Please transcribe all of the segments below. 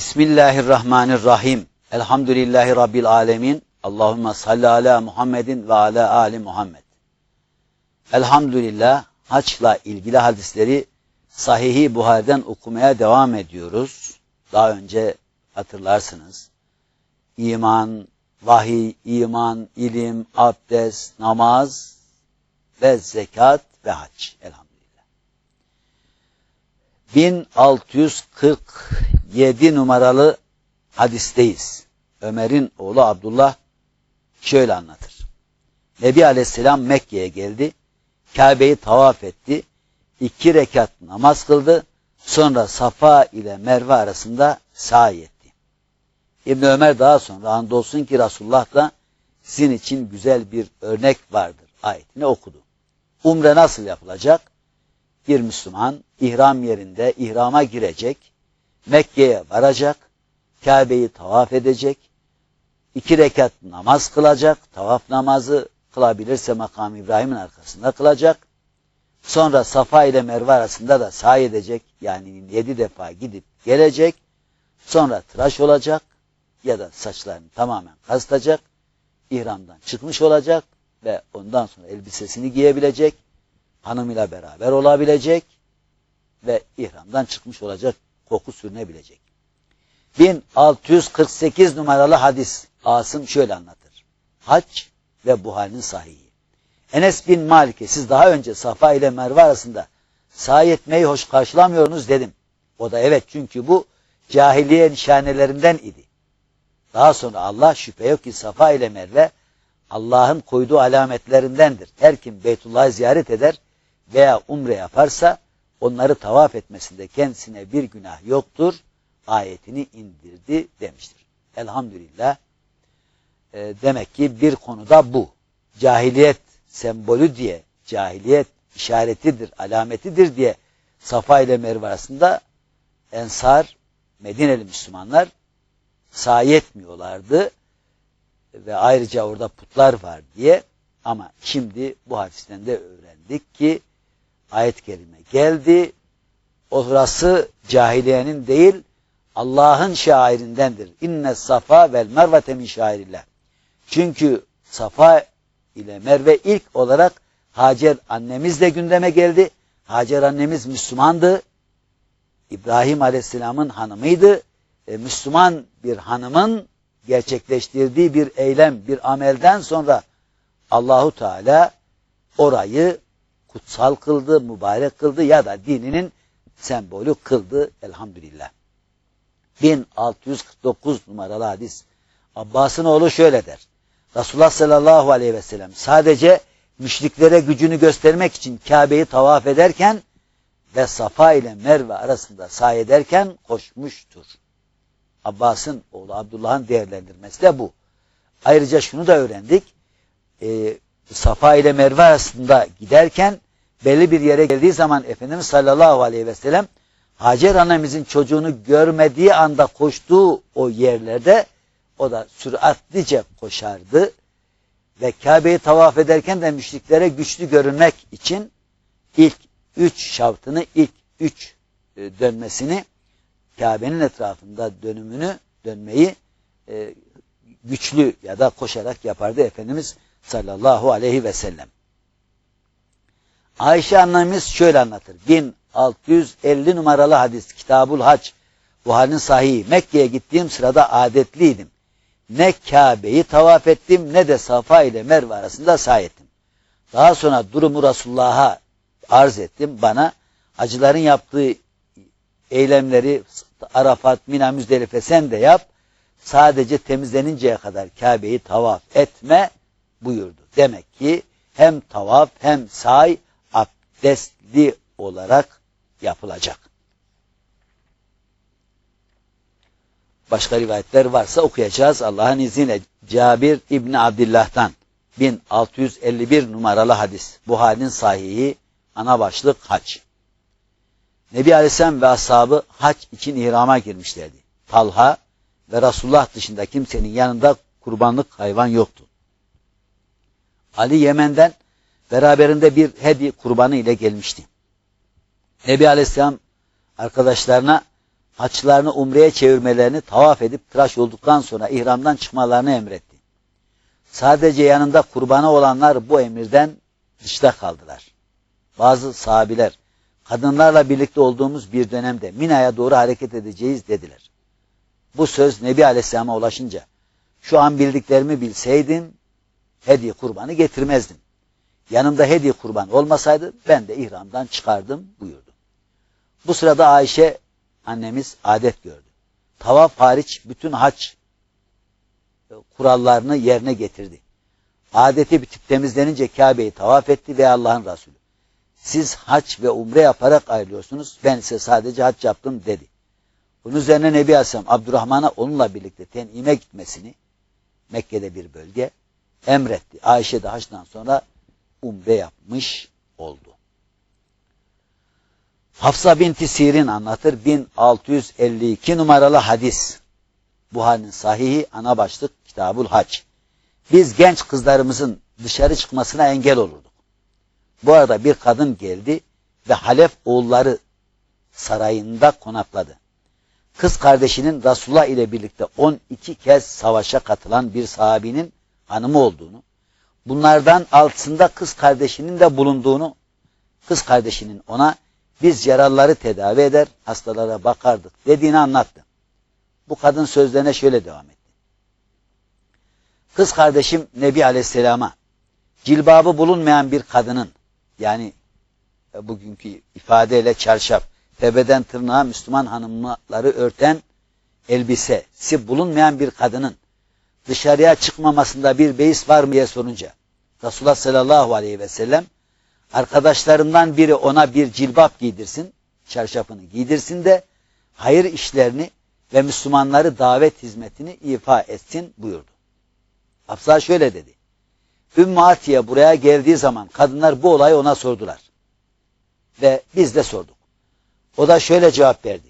Bismillahirrahmanirrahim. Elhamdülillahi Rabbil alemin. Allahümme salli ala Muhammedin ve ala ali Muhammed. Elhamdülillah haçla ilgili hadisleri Sahih-i Buhari'den okumaya devam ediyoruz. Daha önce hatırlarsınız. İman, vahiy, iman, ilim, abdest, namaz ve zekat ve hac. Elhamdülillah. 1647 numaralı hadisteyiz. Ömer'in oğlu Abdullah şöyle anlatır. Nebi Aleyhisselam Mekke'ye geldi. Kabe'yi tavaf etti. iki rekat namaz kıldı. Sonra Safa ile Merve arasında sahi etti. İbn Ömer daha sonra andolsun ki Resulullah da sizin için güzel bir örnek vardır ayetini okudu. Umre nasıl yapılacak? Bir Müslüman ihram yerinde ihrama girecek, Mekke'ye varacak, Kabe'yi tavaf edecek, iki rekat namaz kılacak, tavaf namazı kılabilirse makam İbrahim'in arkasında kılacak. Sonra Safa ile Merve arasında da sahi edecek. Yani yedi defa gidip gelecek. Sonra tıraş olacak ya da saçlarını tamamen kazıtacak. İhramdan çıkmış olacak ve ondan sonra elbisesini giyebilecek. Hanımıyla beraber olabilecek ve ihramdan çıkmış olacak. Koku sürünebilecek. 1648 numaralı hadis Asım şöyle anlatır. Hac ve Buhari'nin sahihi. Enes bin Malik'e siz daha önce Safa ile Merve arasında sahi etmeyi hoş karşılamıyorsunuz dedim. O da evet çünkü bu cahiliye nişanelerinden idi. Daha sonra Allah şüphe yok ki Safa ile Merve Allah'ın koyduğu alametlerindendir. Her kim Beytullah'ı ziyaret eder veya umre yaparsa onları tavaf etmesinde kendisine bir günah yoktur. Ayetini indirdi demiştir. Elhamdülillah e, demek ki bir konuda bu. Cahiliyet sembolü diye, cahiliyet işaretidir, alametidir diye Safa ile Merve arasında Ensar, Medineli Müslümanlar sahi etmiyorlardı ve ayrıca orada putlar var diye ama şimdi bu hadisten de öğrendik ki ayet kelime geldi. Orası cahiliyenin değil Allah'ın şairindendir. İnne safa vel mervete min şairillah. Çünkü Safa ile Merve ilk olarak Hacer annemiz de gündeme geldi. Hacer annemiz Müslümandı. İbrahim Aleyhisselam'ın hanımıydı. E, Müslüman bir hanımın gerçekleştirdiği bir eylem, bir amelden sonra Allahu Teala orayı kutsal kıldı, mübarek kıldı ya da dininin sembolü kıldı elhamdülillah. 1649 numaralı hadis. Abbas'ın oğlu şöyle der. Resulullah sallallahu aleyhi ve sellem sadece müşriklere gücünü göstermek için Kabe'yi tavaf ederken ve Safa ile Merve arasında sahi ederken koşmuştur. Abbas'ın oğlu Abdullah'ın değerlendirmesi de bu. Ayrıca şunu da öğrendik. E, Safa ile Merve arasında giderken belli bir yere geldiği zaman Efendimiz sallallahu aleyhi ve sellem Hacer annemizin çocuğunu görmediği anda koştuğu o yerlerde o da süratlice koşardı ve Kabe'yi tavaf ederken de müşriklere güçlü görünmek için ilk üç şavtını, ilk üç e, dönmesini Kabe'nin etrafında dönümünü, dönmeyi e, güçlü ya da koşarak yapardı. Efendimiz sallallahu aleyhi ve sellem. Ayşe annemiz şöyle anlatır. 1650 numaralı hadis Kitabul Hac Buhari'nin sahihi. Mekke'ye gittiğim sırada adetliydim ne Kabe'yi tavaf ettim ne de Safa ile Merve arasında sahi ettim. Daha sonra durumu Resulullah'a arz ettim. Bana acıların yaptığı eylemleri Arafat, Mina, Müzdelife sen de yap. Sadece temizleninceye kadar Kabe'yi tavaf etme buyurdu. Demek ki hem tavaf hem say abdestli olarak yapılacak. Başka rivayetler varsa okuyacağız Allah'ın izniyle. Cabir İbni Abdillah'tan 1651 numaralı hadis. Buhari'nin sahihi ana başlık hac. Nebi Aleyhisselam ve ashabı hac için ihrama girmişlerdi. Talha ve Resulullah dışında kimsenin yanında kurbanlık hayvan yoktu. Ali Yemen'den beraberinde bir hedi kurbanı ile gelmişti. Nebi Aleyhisselam arkadaşlarına haçlarını umreye çevirmelerini tavaf edip tıraş olduktan sonra ihramdan çıkmalarını emretti. Sadece yanında kurbana olanlar bu emirden dışta kaldılar. Bazı sahabiler kadınlarla birlikte olduğumuz bir dönemde Mina'ya doğru hareket edeceğiz dediler. Bu söz Nebi Aleyhisselam'a ulaşınca şu an bildiklerimi bilseydim hediye kurbanı getirmezdim. Yanımda hediye kurban olmasaydı ben de ihramdan çıkardım buyurdu. Bu sırada Ayşe annemiz adet gördü. Tavaf hariç bütün haç kurallarını yerine getirdi. Adeti bitip temizlenince Kabe'yi tavaf etti ve Allah'ın Resulü. Siz haç ve umre yaparak ayrılıyorsunuz. Ben ise sadece haç yaptım dedi. Bunun üzerine Nebi Aleyhisselam Abdurrahman'a onunla birlikte tenime gitmesini Mekke'de bir bölge emretti. Ayşe de haçtan sonra umre yapmış oldu. Hafsa binti Sirin anlatır 1652 numaralı hadis. Buhari'nin sahihi ana başlık Kitabul Hac. Biz genç kızlarımızın dışarı çıkmasına engel olurduk. Bu arada bir kadın geldi ve Halef oğulları sarayında konakladı. Kız kardeşinin Resulullah ile birlikte 12 kez savaşa katılan bir sahabinin hanımı olduğunu, bunlardan altısında kız kardeşinin de bulunduğunu, kız kardeşinin ona biz yaralıları tedavi eder, hastalara bakardık dediğini anlattı. Bu kadın sözlerine şöyle devam etti. Kız kardeşim Nebi Aleyhisselam'a cilbabı bulunmayan bir kadının yani e, bugünkü ifadeyle çarşaf, tebeden tırnağa Müslüman hanımları örten elbisesi bulunmayan bir kadının dışarıya çıkmamasında bir beis var mı diye sorunca Resulullah sallallahu aleyhi ve sellem arkadaşlarından biri ona bir cilbap giydirsin, çarşafını giydirsin de hayır işlerini ve Müslümanları davet hizmetini ifa etsin buyurdu. Hafsa şöyle dedi. Ümmü Atiye buraya geldiği zaman kadınlar bu olayı ona sordular. Ve biz de sorduk. O da şöyle cevap verdi.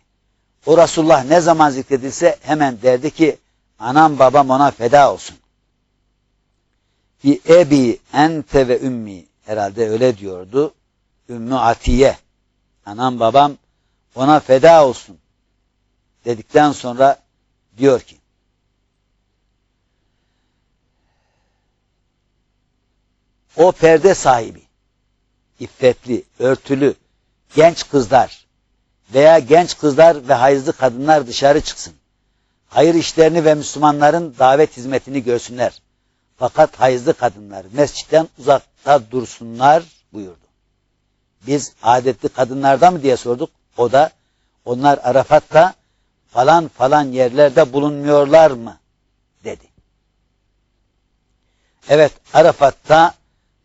O Resulullah ne zaman zikredilse hemen derdi ki anam babam ona feda olsun. Bir ebi ente ve ümmi herhalde öyle diyordu. Ümmü Atiye anam babam ona feda olsun dedikten sonra diyor ki o perde sahibi, iffetli, örtülü, genç kızlar veya genç kızlar ve hayızlı kadınlar dışarı çıksın. Hayır işlerini ve Müslümanların davet hizmetini görsünler. Fakat hayızlı kadınlar mescitten uzakta dursunlar buyurdu. Biz adetli kadınlarda mı diye sorduk. O da onlar Arafat'ta falan falan yerlerde bulunmuyorlar mı dedi. Evet Arafat'ta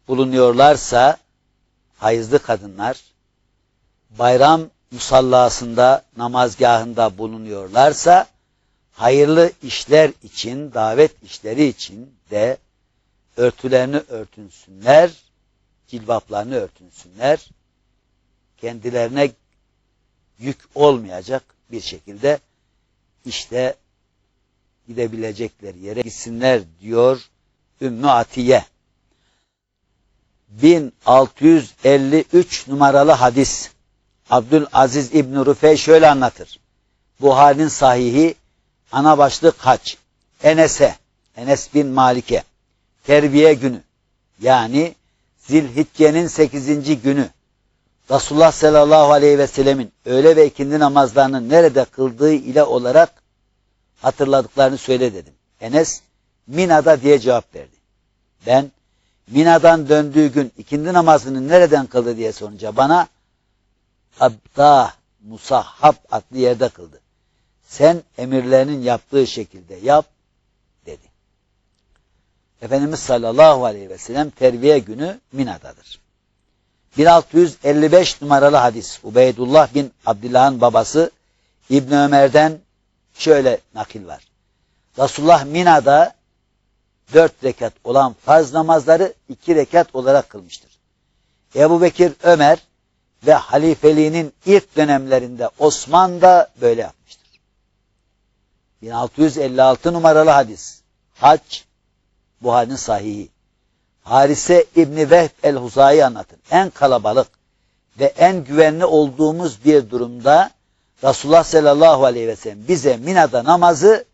bulunuyorlarsa hayızlı kadınlar bayram musallasında namazgahında bulunuyorlarsa hayırlı işler için davet işleri için de örtülerini örtünsünler cilbaplarını örtünsünler kendilerine yük olmayacak bir şekilde işte gidebilecekleri yere gitsinler diyor Ümmü Atiye. 1653 numaralı hadis. Abdülaziz İbn Rufey şöyle anlatır. Buhari'nin sahihi ana başlık haç. Enes'e, Enes bin Malik'e terbiye günü yani Zilhicce'nin 8. günü Resulullah sallallahu aleyhi ve sellemin öğle ve ikindi namazlarını nerede kıldığı ile olarak hatırladıklarını söyle dedim. Enes Mina'da diye cevap verdi. Ben Mina'dan döndüğü gün ikindi namazını nereden kıldı diye sorunca bana Abda Musahhab adlı yerde kıldı. Sen emirlerinin yaptığı şekilde yap dedi. Efendimiz sallallahu aleyhi ve sellem terbiye günü Mina'dadır. 1655 numaralı hadis. Ubeydullah bin Abdullah'ın babası İbn Ömer'den şöyle nakil var. Resulullah Mina'da dört rekat olan farz namazları iki rekat olarak kılmıştır. Ebu Bekir Ömer ve halifeliğinin ilk dönemlerinde Osman da böyle yapmıştır. 1656 numaralı hadis. Hac Buhari'nin sahihi. Harise İbni Vehb el-Huzayi anlatır. En kalabalık ve en güvenli olduğumuz bir durumda Resulullah sallallahu aleyhi ve sellem bize Mina'da namazı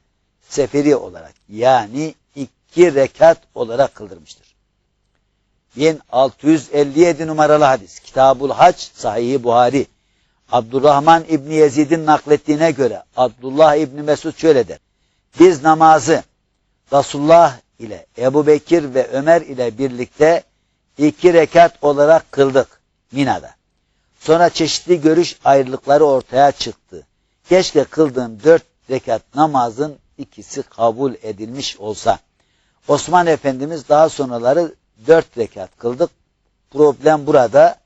seferi olarak yani iki rekat olarak kıldırmıştır. 1657 numaralı hadis. Kitabul Hac Sahih Buhari. Abdurrahman İbni Yezid'in naklettiğine göre Abdullah İbni Mesud şöyle der. Biz namazı Resulullah ile Ebu Bekir ve Ömer ile birlikte iki rekat olarak kıldık Mina'da. Sonra çeşitli görüş ayrılıkları ortaya çıktı. Keşke kıldığım dört rekat namazın ikisi kabul edilmiş olsa. Osman Efendimiz daha sonraları dört rekat kıldık. Problem burada.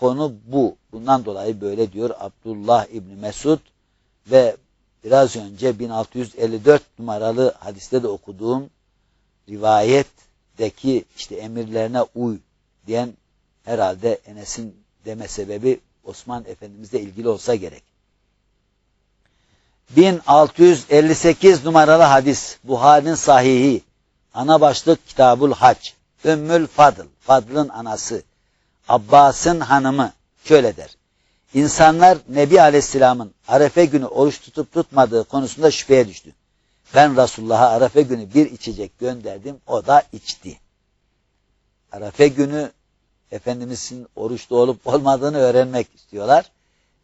Konu bu. Bundan dolayı böyle diyor Abdullah İbni Mesud ve biraz önce 1654 numaralı hadiste de okuduğum rivayetteki işte emirlerine uy diyen herhalde Enes'in deme sebebi Osman Efendimizle ilgili olsa gerek. 1658 numaralı hadis Buhari'nin sahihi ana başlık Kitabul Hac Ümmül Fadıl Fadıl'ın anası Abbas'ın hanımı şöyle der. İnsanlar Nebi Aleyhisselam'ın Arefe günü oruç tutup tutmadığı konusunda şüpheye düştü. Ben Resulullah'a Arefe günü bir içecek gönderdim, o da içti. Arefe günü Efendimizin oruçlu olup olmadığını öğrenmek istiyorlar.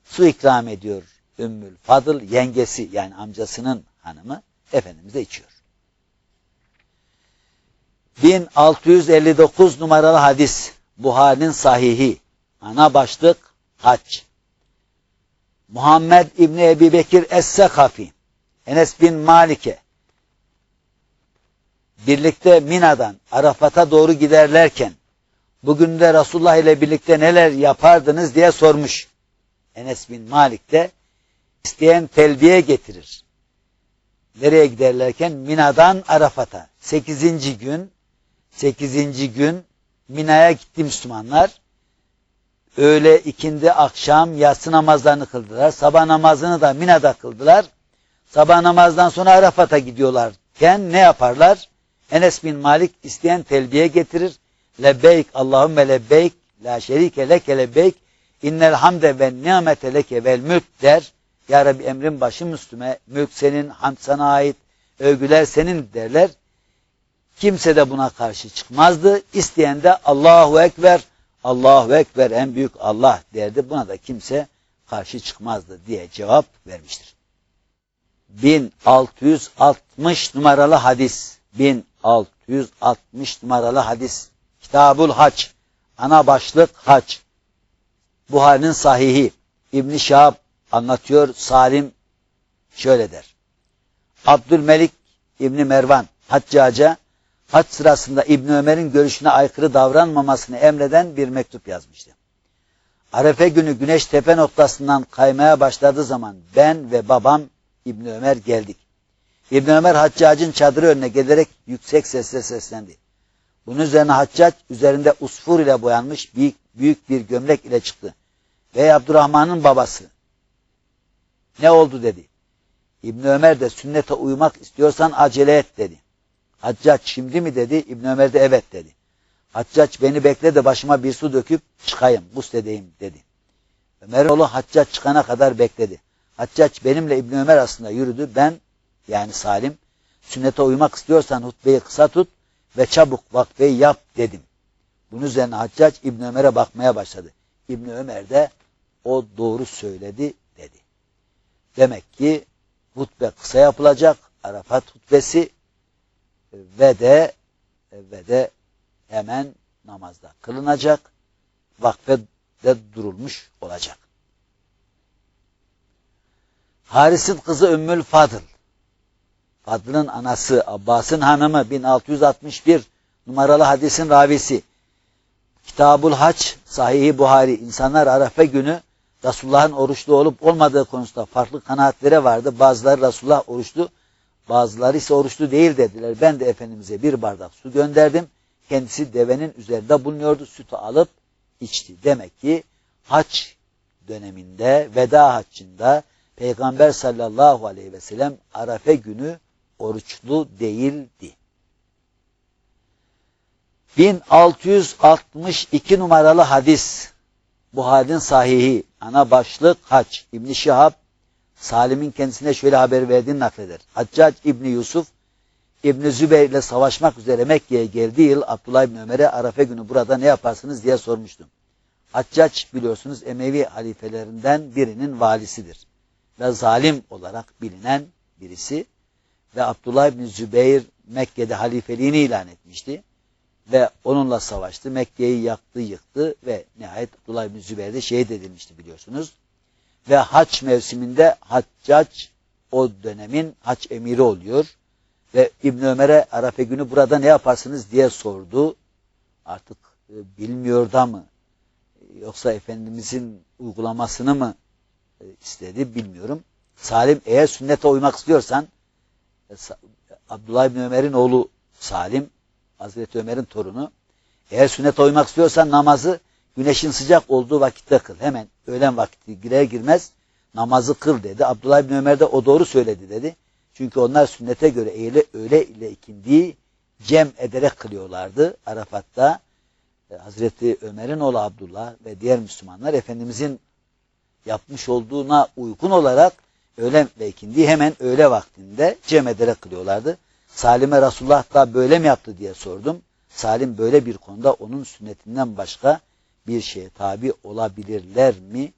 Su ikram ediyor Ümmül Fadıl, yengesi yani amcasının hanımı Efendimiz de içiyor. 1659 numaralı hadis Buhari'nin sahihi ana başlık hac. Muhammed İbni Ebi Bekir Es-Sekafi Enes bin Malik'e birlikte Mina'dan Arafat'a doğru giderlerken bugün de Resulullah ile birlikte neler yapardınız diye sormuş. Enes bin Malik de isteyen telbiye getirir. Nereye giderlerken? Mina'dan Arafat'a. Sekizinci gün, sekizinci gün Mina'ya gitti Müslümanlar. Öğle, ikindi, akşam, yatsı namazlarını kıldılar. Sabah namazını da Mina'da kıldılar. Sabah namazdan sonra Arafat'a gidiyorlarken ne yaparlar? Enes bin Malik isteyen telbiye getirir. Lebbeyk Allahümme lebbeyk la şerike leke lebbeyk innel hamde ve nimete leke vel mülk der. Ya Rabbi emrin başım üstüme, mülk senin, hamd sana ait, övgüler senin derler. Kimse de buna karşı çıkmazdı. İsteyen de Allahu Ekber, Allahu Ekber en büyük Allah derdi. Buna da kimse karşı çıkmazdı diye cevap vermiştir. 1660 numaralı hadis. 1660 numaralı hadis. Kitabul Hac. Ana başlık Hac. Buhari'nin sahihi. İbn Şahab anlatıyor. Salim şöyle der. Abdülmelik İbni Mervan Haccaca hac sırasında İbni Ömer'in görüşüne aykırı davranmamasını emreden bir mektup yazmıştı. Arefe günü güneş tepe noktasından kaymaya başladığı zaman ben ve babam İbni Ömer geldik. İbni Ömer Haccac'ın çadırı önüne gelerek yüksek sesle seslendi. Bunun üzerine Haccac üzerinde usfur ile boyanmış büyük, büyük bir gömlek ile çıktı. Ve Abdurrahman'ın babası. Ne oldu dedi. İbni Ömer de sünnete uymak istiyorsan acele et dedi. Haccac şimdi mi dedi. İbni Ömer de evet dedi. Haccac beni bekle de başıma bir su döküp çıkayım, edeyim dedi. Ömer oğlu Haccac çıkana kadar bekledi. Haccac benimle İbni Ömer aslında yürüdü. Ben yani Salim sünnete uymak istiyorsan hutbeyi kısa tut ve çabuk vakfeyi yap dedim. Bunun üzerine Haccac İbni Ömer'e bakmaya başladı. İbni Ömer de o doğru söyledi dedi. Demek ki hutbe kısa yapılacak. Arafat hutbesi ve de ve de hemen namazda kılınacak. Vakfe de durulmuş olacak. Haris'in kızı Ümmül Fadıl. Fadıl'ın anası Abbas'ın hanımı 1661 numaralı hadisin ravisi. Kitabul Haç Sahih Buhari insanlar Arafa günü Resulullah'ın oruçlu olup olmadığı konusunda farklı kanaatlere vardı. Bazıları Resulullah oruçlu, bazıları ise oruçlu değil dediler. Ben de Efendimiz'e bir bardak su gönderdim. Kendisi devenin üzerinde bulunuyordu. Sütü alıp içti. Demek ki haç döneminde, veda haccında Peygamber sallallahu aleyhi ve sellem Arafe günü oruçlu değildi. 1662 numaralı hadis Buhari'nin sahihi ana başlık hac İbn Şihab Salim'in kendisine şöyle haber verdiğini nakleder. Haccac İbni Yusuf İbni Zübeyir ile savaşmak üzere Mekke'ye geldiği yıl Abdullah İbni Ömer'e Arafe günü burada ne yaparsınız diye sormuştum. Haccac biliyorsunuz Emevi halifelerinden birinin valisidir. Ve zalim olarak bilinen birisi. Ve Abdullah İbni Zübeyir Mekke'de halifeliğini ilan etmişti. Ve onunla savaştı. Mekke'yi yaktı, yıktı ve nihayet Abdullah İbni Zübeyir de şehit edilmişti biliyorsunuz. Ve haç mevsiminde Haccac o dönemin haç emiri oluyor. Ve İbn Ömer'e Arafe günü burada ne yaparsınız diye sordu. Artık e, bilmiyor da mı yoksa Efendimizin uygulamasını mı e, istedi bilmiyorum. Salim eğer sünnete uymak istiyorsan e, Abdullah İbni Ömer'in oğlu Salim Hazreti Ömer'in torunu eğer sünnete uymak istiyorsan namazı güneşin sıcak olduğu vakitte kıl. Hemen öğlen vakti girer girmez namazı kıl dedi. Abdullah İbni Ömer de o doğru söyledi dedi. Çünkü onlar sünnete göre öğle, öğle ile ikindiyi cem ederek kılıyorlardı Arafat'ta. E, Hazreti Ömer'in oğlu Abdullah ve diğer Müslümanlar Efendimizin yapmış olduğuna uygun olarak öğle ve ikindiyi hemen öğle vaktinde cem ederek kılıyorlardı. Salim'e Resulullah da böyle mi yaptı diye sordum. Salim böyle bir konuda onun sünnetinden başka bir şeye tabi olabilirler mi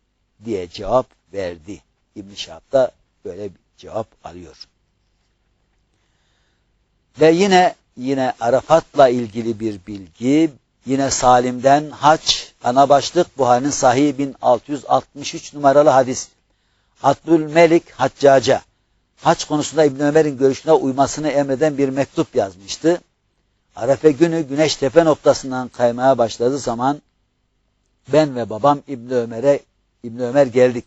diye cevap verdi. İbn-i da böyle bir cevap alıyor. Ve yine yine Arafat'la ilgili bir bilgi, yine Salim'den haç, ana başlık Buhari'nin sahih 1663 numaralı hadis. Abdülmelik Haccaca, haç konusunda İbn Ömer'in görüşüne uymasını emreden bir mektup yazmıştı. Arefe günü güneş tepe noktasından kaymaya başladığı zaman ben ve babam İbn Ömer'e İbn Ömer geldik.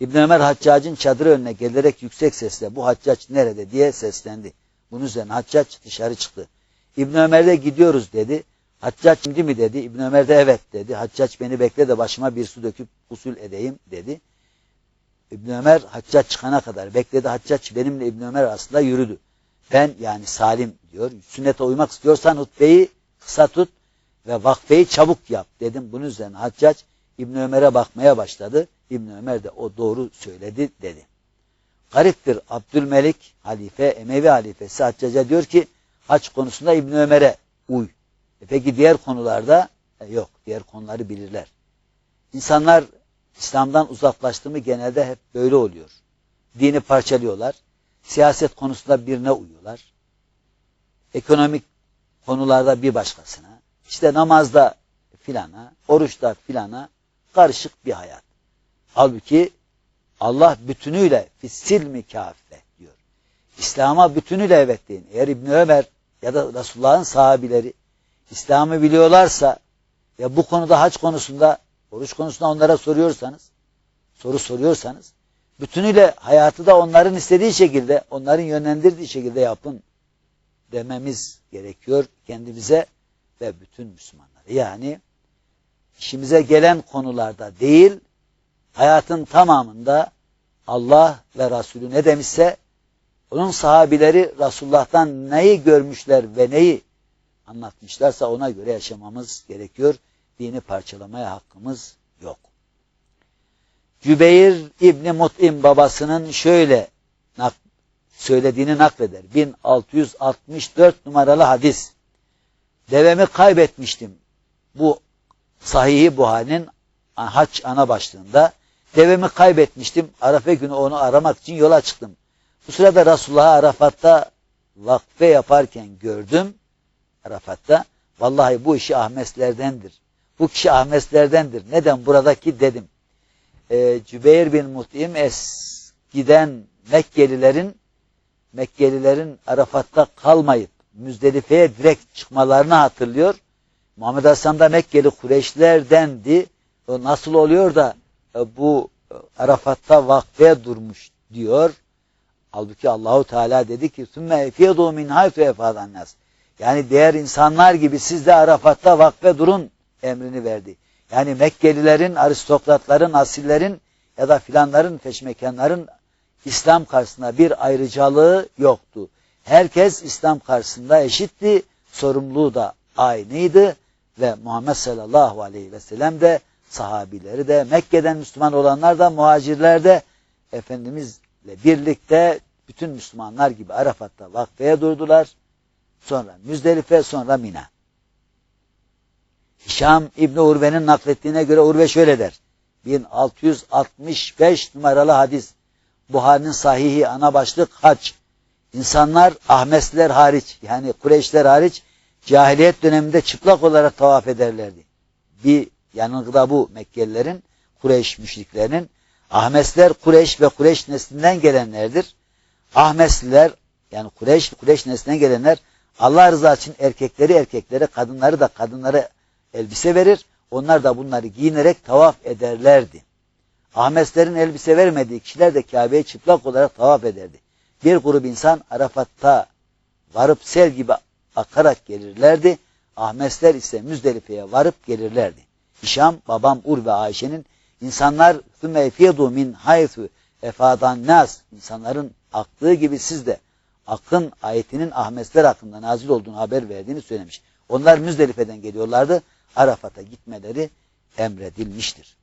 İbn Ömer Haccac'ın çadırı önüne gelerek yüksek sesle bu Haccac nerede diye seslendi. Bunun üzerine Haccac dışarı çıktı. İbn Ömer de gidiyoruz dedi. Haccac şimdi mi dedi. İbn Ömer de evet dedi. Haccac beni bekle de başıma bir su döküp usul edeyim dedi. İbn Ömer Haccac çıkana kadar bekledi. Haccac benimle İbn Ömer arasında yürüdü. Ben yani Salim diyor. Sünnete uymak istiyorsan hutbeyi kısa tut ve vakfeyi çabuk yap dedim. Bunun üzerine Haccac İbn Ömer'e bakmaya başladı. İbn Ömer de o doğru söyledi dedi. Gariptir Abdülmelik halife, Emevi halifesi Haccaca diyor ki haç konusunda İbn Ömer'e uy. E peki diğer konularda e yok. Diğer konuları bilirler. İnsanlar İslam'dan uzaklaştı mı genelde hep böyle oluyor. Dini parçalıyorlar. Siyaset konusunda birine uyuyorlar. Ekonomik konularda bir başkasına. İşte namazda filana, oruçta filana karışık bir hayat. Halbuki Allah bütünüyle fissilmi kaffe diyor. İslam'a bütünüyle evet deyin. Eğer İbni Ömer ya da Resulullah'ın sahabileri İslam'ı biliyorlarsa ya bu konuda hac konusunda, oruç konusunda onlara soruyorsanız, soru soruyorsanız, bütünüyle hayatı da onların istediği şekilde, onların yönlendirdiği şekilde yapın dememiz gerekiyor kendimize ve bütün Müslümanlara. Yani işimize gelen konularda değil, hayatın tamamında Allah ve Resulü ne demişse onun sahabileri Resulullah'tan neyi görmüşler ve neyi anlatmışlarsa ona göre yaşamamız gerekiyor. Dini parçalamaya hakkımız yok. Cübeyr İbni Mut'im babasının şöyle söylediğini nakleder. 1664 numaralı hadis. Devemi kaybetmiştim. Bu Sahih-i Buhari'nin haç ana başlığında devemi kaybetmiştim. Arafa günü onu aramak için yola çıktım. Bu sırada Resulullah'ı Arafat'ta vakfe yaparken gördüm. Arafat'ta. Vallahi bu işi Ahmeslerdendir. Bu kişi Ahmeslerdendir. Neden buradaki dedim. Ee, Cübeyr bin Mut'im eskiden Mekkelilerin Mekkelilerin Arafat'ta kalmayıp Müzdelife'ye direkt çıkmalarını hatırlıyor. Muhammed Hasan da Mekkeli Kureyşlerdendi. O nasıl oluyor da e, bu e, Arafat'ta vakfe durmuş diyor. Halbuki Allahu Teala dedi ki sümme efiyadu min haythu efadan. Yani diğer insanlar gibi siz de Arafat'ta vakfe durun emrini verdi. Yani Mekkelilerin, aristokratların, asillerin ya da filanların, feşmekanların İslam karşısında bir ayrıcalığı yoktu. Herkes İslam karşısında eşitti, sorumluluğu da aynıydı ve Muhammed sallallahu aleyhi ve sellem de sahabileri de Mekke'den Müslüman olanlar da muhacirler de Efendimizle birlikte bütün Müslümanlar gibi Arafat'ta vakfeye durdular. Sonra Müzdelife, sonra Mina. Hişam İbni Urve'nin naklettiğine göre Urve şöyle der. 1665 numaralı hadis. Buhari'nin sahihi ana başlık hac. İnsanlar Ahmesliler hariç yani Kureyşler hariç cahiliyet döneminde çıplak olarak tavaf ederlerdi. Bir yanılgıda bu Mekkelilerin, Kureyş müşriklerinin. Ahmesler Kureyş ve Kureyş neslinden gelenlerdir. Ahmesliler yani Kureyş, Kureyş neslinden gelenler Allah rızası için erkekleri erkeklere, kadınları da kadınlara elbise verir. Onlar da bunları giyinerek tavaf ederlerdi. Ahmeslerin elbise vermediği kişiler de Kabe'ye çıplak olarak tavaf ederdi. Bir grup insan Arafat'ta varıp sel gibi akarak gelirlerdi. Ahmesler ise Müzdelife'ye varıp gelirlerdi. Hişam, babam Ur ve Ayşe'nin insanlar ثُمَّ اَفِيَدُوا مِنْ حَيْثُ اَفَادًا nas insanların aktığı gibi siz de akın ayetinin Ahmesler hakkında nazil olduğunu haber verdiğini söylemiş. Onlar Müzdelife'den geliyorlardı. Arafat'a gitmeleri emredilmiştir.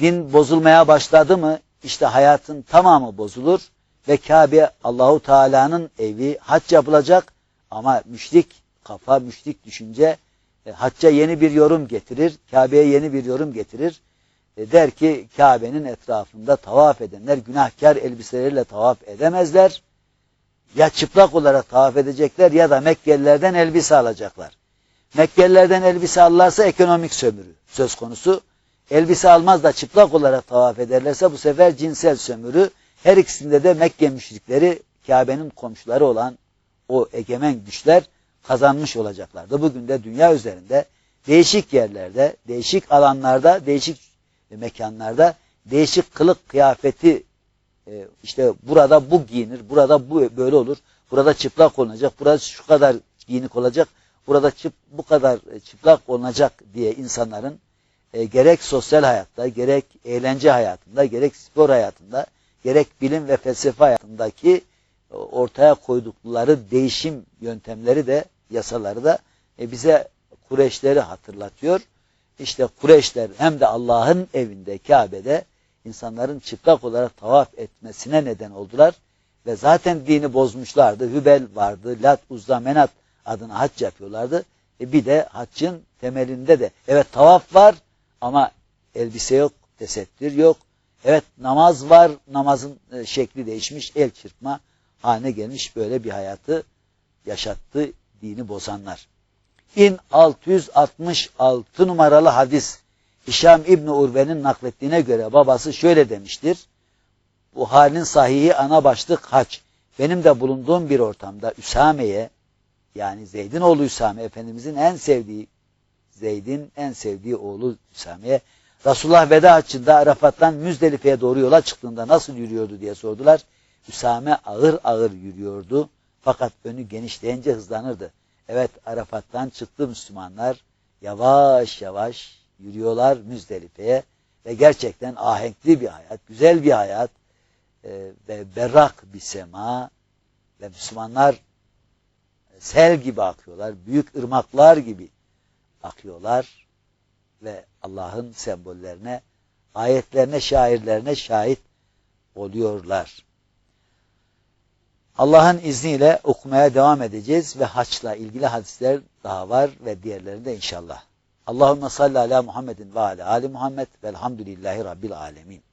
Din bozulmaya başladı mı işte hayatın tamamı bozulur ve Kabe Allahu Teala'nın evi hac yapılacak ama müşrik kafa, müşrik düşünce e, hacca yeni bir yorum getirir, Kabe'ye yeni bir yorum getirir. E, der ki Kabe'nin etrafında tavaf edenler günahkar elbiseleriyle tavaf edemezler. Ya çıplak olarak tavaf edecekler ya da Mekkelilerden elbise alacaklar. Mekkelilerden elbise alırlarsa ekonomik sömürü söz konusu. Elbise almaz da çıplak olarak tavaf ederlerse bu sefer cinsel sömürü. Her ikisinde de Mekke müşrikleri Kabe'nin komşuları olan o egemen güçler kazanmış olacaklardı. Bugün de dünya üzerinde değişik yerlerde, değişik alanlarda, değişik mekanlarda değişik kılık kıyafeti e, işte burada bu giyinir, burada bu böyle olur, burada çıplak olacak, burada şu kadar giyinik olacak, burada çıp, bu kadar çıplak olacak diye insanların e, gerek sosyal hayatta, gerek eğlence hayatında, gerek spor hayatında, gerek bilim ve felsefe hayatındaki e, ortaya koydukları değişim yöntemleri de, yasaları da e, bize Kureşleri hatırlatıyor. İşte Kureşler hem de Allah'ın evinde, Kabe'de insanların çıplak olarak tavaf etmesine neden oldular. Ve zaten dini bozmuşlardı. Hübel vardı, Lat, Uzza, Menat adına hac yapıyorlardı. E bir de haccın temelinde de evet tavaf var ama elbise yok, tesettür yok. Evet namaz var, namazın e, şekli değişmiş, el çırpma haline gelmiş böyle bir hayatı yaşattı dini bozanlar. 1666 numaralı hadis İşam İbni Urve'nin naklettiğine göre babası şöyle demiştir. Bu halin sahihi ana başlık hac. Benim de bulunduğum bir ortamda Üsame'ye yani Zeyd'in oğlu Üsame Efendimizin en sevdiği Zeyd'in en sevdiği oğlu Üsame'ye Resulullah veda haccında Arafat'tan Müzdelife'ye doğru yola çıktığında nasıl yürüyordu diye sordular. Üsame ağır ağır yürüyordu fakat önü genişleyince hızlanırdı. Evet Arafat'tan çıktı Müslümanlar yavaş yavaş yürüyorlar Müzdelife'ye ve gerçekten ahenkli bir hayat, güzel bir hayat e, ve berrak bir sema ve Müslümanlar sel gibi akıyorlar, büyük ırmaklar gibi akıyorlar ve Allah'ın sembollerine, ayetlerine, şairlerine şahit oluyorlar. Allah'ın izniyle okumaya devam edeceğiz ve haçla ilgili hadisler daha var ve diğerlerinde inşallah. Allahümme salli ala Muhammedin ve ala Ali Muhammed velhamdülillahi Rabbil alemin.